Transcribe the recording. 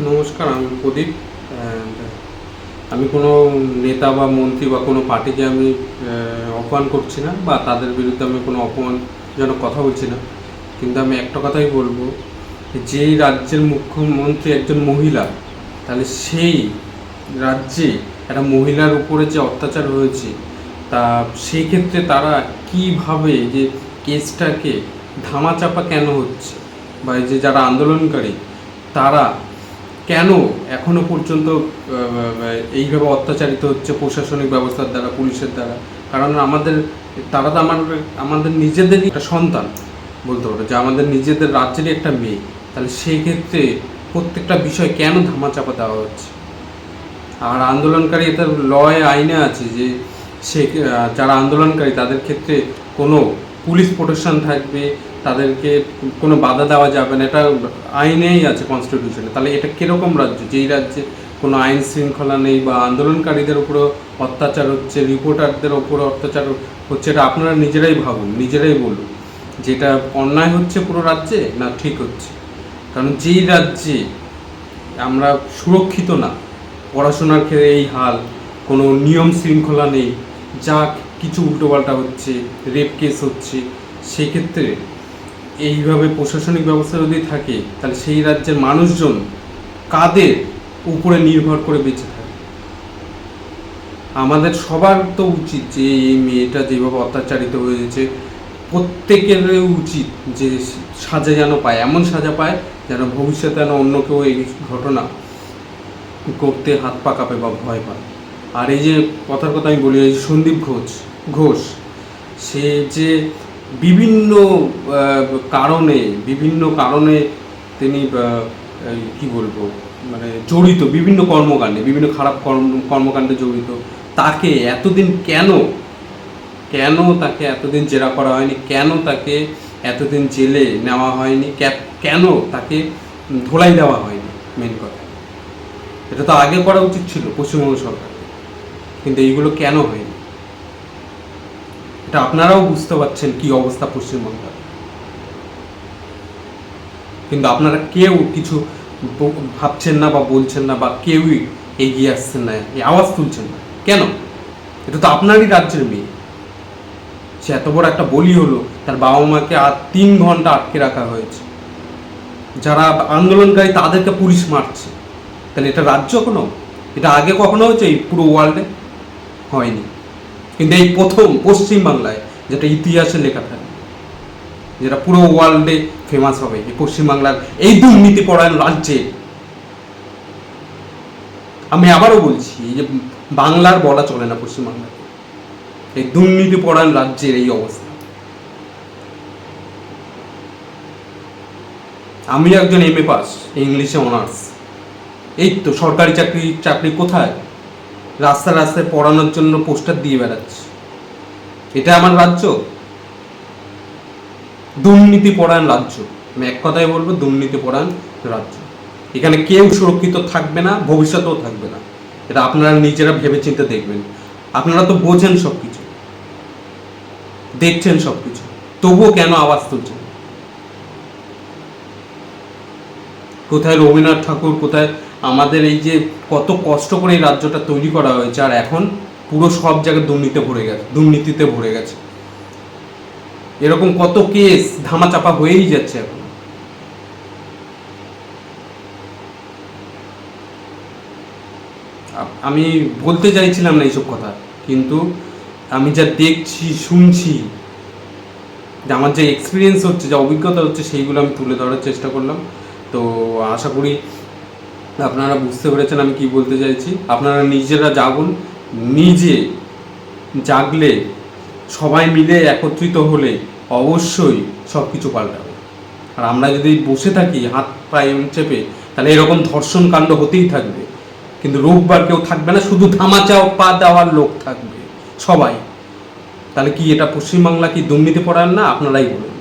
নমস্কার, আমি প্রদীপ আমি কোনো নেতা বা মন্ত্রী বা কোনো পার্টিকে আমি অপমান করছি না বা তাদের বিরুদ্ধে আমি কোনো অপমানজনক কথা বলছি না। কিন্তু আমি একটা কথাই বলব যেই রাজ্যের মুখ্যমন্ত্রী একজন মহিলা, তাহলে সেই রাজ্যে একটা মহিলার উপরে যে অত্যাচার হয়েছে, তা সেই ক্ষেত্রে তারা কীভাবে যে কেসটাকে ধামাচাপা কেন হচ্ছে? বা যে যারা আন্দোলনকারী, তারা কেন এখনও পর্যন্ত এইভাবে অত্যাচারিত হচ্ছে প্রশাসনিক ব্যবস্থার দ্বারা, পুলিশের দ্বারা? কারণ আমাদের, তারা তো আমার আমাদের নিজেদেরই একটা সন্তান, বলতে পারো, যে আমাদের নিজেদের রাজ্যেরই একটা মেয়ে। তাহলে সেই ক্ষেত্রে প্রত্যেকটা বিষয় কেন ধামাচাপা দেওয়া হচ্ছে? আর আন্দোলনকারী এটার লয় আইনে আছে যে সে যারা আন্দোলনকারী, তাদের ক্ষেত্রে কোনো পুলিশ প্রোটেকশন থাকবে, তাদেরকে কোনো বাধা দেওয়া যাবে না, এটা আইনেই আছে কনস্টিটিউশনে তাহলে এটা কীরকম রাজ্য? যেই রাজ্যে কোনো আইন শৃঙ্খলা নেই বা আন্দোলনকারীদের উপরও অত্যাচার হচ্ছে রিপোর্টারদের উপরে অত্যাচার হচ্ছে, এটা আপনারা নিজেরাই ভাবুন, নিজেরাই বলুন যেটা অন্যায় হচ্ছে পুরো রাজ্যে না ঠিক হচ্ছে? কারণ যেই রাজ্যে আমরা সুরক্ষিত না, পড়াশোনার ক্ষেত্রে এই হাল, কোনো নিয়ম শৃঙ্খলা নেই, যা কিছু উল্টোপাল্টা হচ্ছে রেপ কেস হচ্ছে, সেক্ষেত্রে এইভাবে প্রশাসনিক ব্যবস্থা যদি থাকে, তাহলে সেই রাজ্যের মানুষজন কাদের উপরে নির্ভর করে বেঁচে থাকে? আমাদের সবার তো উচিত যে এই মেয়েটা যেভাবে অত্যাচারিত হয়েছে প্রত্যেকের উচিত যে সাজা যেন পায়, এমন সাজা পায় যেন ভবিষ্যতে যেন অন্য কেউ এই ঘটনা করতে হাত পা বা ভয় পায়। আর এই যে কথার কথা আমি বলি, এই সন্দীপ ঘোষ ঘোষ, সে যে বিভিন্ন কারণে বিভিন্ন কারণে তিনি কি বলব মানে জড়িত, বিভিন্ন কর্মকাণ্ডে, বিভিন্ন খারাপ কর্ম, কর্মকাণ্ডে জড়িত, তাকে এতদিন কেন কেন তাকে এতদিন জেরা করা হয়নি, কেন তাকে এতদিন জেলে নেওয়া হয়নি কেন তাকে ধোলাই দেওয়া হয়নি মেন কথা। এটা তো আগে করা উচিত ছিল পশ্চিমবঙ্গ সরকার কিন্তু এইগুলো কেন হয়নি? এটা আপনারাও বুঝতে পারছেন কি অবস্থা পশ্চিমবঙ্গের। কিন্তু আপনারা কেউ কিছু ভাবছেন না বা বলছেন না বা কেউই এগিয়ে আসছেন না আওয়াজ তুলছেন না। কেন? এটা তো আপনারই রাজ্যের মেয়ে। সে এত বড় একটা বলি হলো, তার বাবা মাকে আর তিন ঘণ্টা আটকে রাখা হয়েছে। যারা আন্দোলনকারী তাদেরকে পুলিশ মারছে। তাহলে এটা রাজ্য কোনো? এটা আগে কখনো হয়েছে? এই পুরো ওয়ার্ল্ডে হয়নি। কিন্তু এই প্রথম পশ্চিম বাংলায় যেটা ইতিহাসে লেখা থাকে, যেটা পুরো ওয়ার্ল্ডে ফেমাস হবে, এই পশ্চিমবাংলার এই দুর্নীতি পরায়ণ রাজ্যে। আমি আবারও বলছি যে বাংলার বলা চলে না পশ্চিমবাংলায় এই দুর্নীতি পরায়ণ রাজ্যের এই অবস্থা। আমি একজন এম এ পাস ইংলিশে অনার্স এই তো সরকারি চাকরি চাকরি কোথায়? রাস্তায় রাস্তায় পড়ানোর জন্য পোস্টার দিয়ে বেড়াচ্ছে। এটা আমার রাজ্য? দুর্নীতি পরায়ণ রাজ্য। আমি এক কথাই বলব, দুর্নীতি পরায়ণ রাজ্য। এখানে কেউ সুরক্ষিত থাকবে না, ভবিষ্যতেও থাকবে না। এটা আপনারা নিজেরা ভেবেচিন্তে দেখবেন। আপনারা তো বোঝেন সব কিছু দেখছেন সব কিছু তবুও কেন আওয়াজ তুলছেন? কোথায় রবীন্দ্রনাথ ঠাকুর, কোথায় আমাদের এই যে কত কষ্ট করে এই রাজ্যটা তৈরি করা হয়েছে, আর এখন পুরো সব জায়গায় দুর্নীতিতে ভরে গেছে, দুর্নীতিতে ভরে গেছে। এরকম কত কেস ধামাচাপা হয়েই যাচ্ছে এখন। আমি বলতে চাইছিলাম না এইসব কথা, কিন্তু আমি যা দেখছি, শুনছি, যে আমার যে এক্সপিরিয়েন্স হচ্ছে, যা অভিজ্ঞতা হচ্ছে, সেইগুলো আমি তুলে ধরার চেষ্টা করলাম। তো আশা করি আপনারা বুঝতে পেরেছেন আমি কি বলতে চাইছি। আপনারা নিজেরা জাগুন নিজে জাগলে, সবাই মিলে একত্রিত হলে অবশ্যই সব কিছু পাল্টাবে। আর আমরা যদি বসে থাকি, হাত পায়ে চেপে, তাহলে এরকম ধর্ষণ কাণ্ড হতেই থাকবে। কিন্তু রোববার কেউ থাকবে না, শুধু ধামাচাও পা দেওয়ার লোক থাকবে সবাই। তাহলে কি এটা পশ্চিমবাংলা কি দুর্নীতি পড়ান না? আপনারাই বলুন।